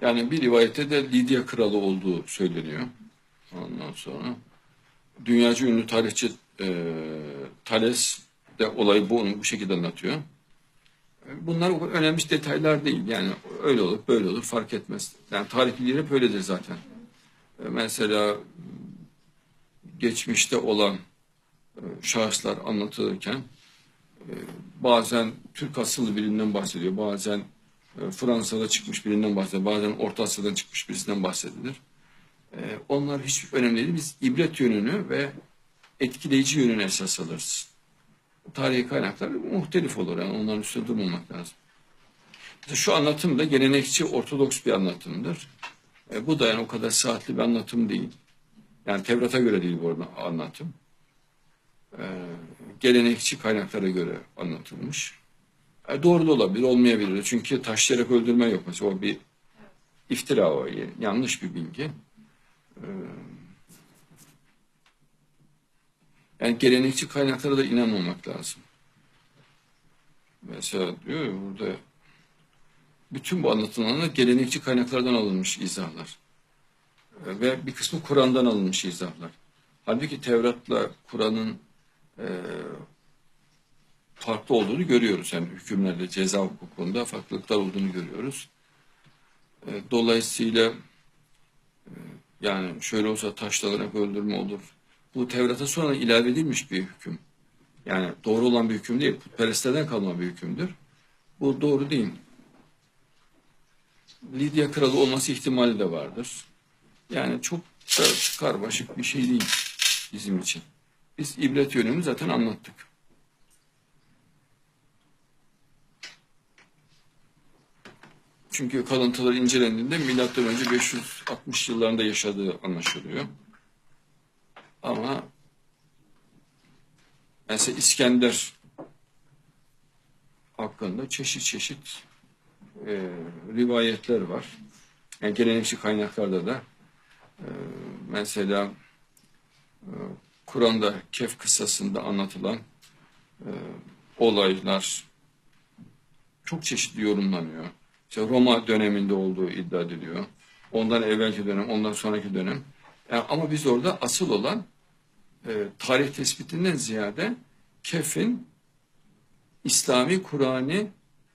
Yani bir rivayette de Lidya kralı olduğu söyleniyor. Ondan sonra dünyaca ünlü tarihçi e, Thales de olayı bu, bu şekilde anlatıyor. Bunlar önemli detaylar değil. Yani öyle olur, böyle olur fark etmez. Yani tarih bilgileri hep öyledir zaten. E, Mesela geçmişte olan e, şahıslar anlatılırken e, bazen Türk asıllı birinden bahsediyor, bazen Fransa'da çıkmış birinden bahsediyor, bazen Orta Asya'dan çıkmış birisinden bahsedilir. E, Onlar hiç önemli değil. Biz ibret yönünü ve etkileyici yönünü esas alırız. Tarihi kaynaklar muhtelif olur. Yani onların üstünde durmamak lazım. Mesela şu anlatım da gelenekçi ortodoks bir anlatımdır. E, bu da yani o kadar saatli bir anlatım değil. Yani Tevrat'a göre değil bu anlatım. E, gelenekçi kaynaklara göre anlatılmış. E, doğru da olabilir, olmayabilir. Çünkü taşlayarak öldürme yok. Mesela o bir iftira o, yanlış bir bilgi. E, yani gelenekçi kaynaklara da inanmamak lazım. Mesela diyor ya burada bütün bu anlatılanlar gelenekçi kaynaklardan alınmış izahlar. E, Ve bir kısmı Kur'an'dan alınmış izahlar. Halbuki Tevrat'la Kur'an'ın e, farklı olduğunu görüyoruz. Yani hükümlerde, ceza hukukunda farklılıklar olduğunu görüyoruz. E, dolayısıyla e, yani şöyle olsa taşlanarak öldürme olur. Bu Tevrat'a sonra ilave edilmiş bir hüküm. Yani doğru olan bir hüküm değil. Putperestlerden kalma bir hükümdür. Bu doğru değil. Lidya kralı olması ihtimali de vardır. Yani çok da karmaşık bir şey değil bizim için. Biz ibret yönünü zaten anlattık. Çünkü kalıntılar incelendiğinde milattan önce 560 yıllarında yaşadığı anlaşılıyor. Ama mesela İskender hakkında çeşit çeşit e, rivayetler var. Yani gelenekçi kaynaklarda da e, mesela e, Kur'an'da Kehf kıssasında anlatılan e, olaylar çok çeşitli yorumlanıyor. İşte Roma döneminde olduğu iddia ediliyor. Ondan evvelki dönem, ondan sonraki dönem. Yani ama biz orada asıl olan e, tarih tespitinden ziyade Kef'in İslami Kur'an'ı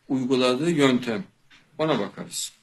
uyguladığı yöntem. Ona bakarız.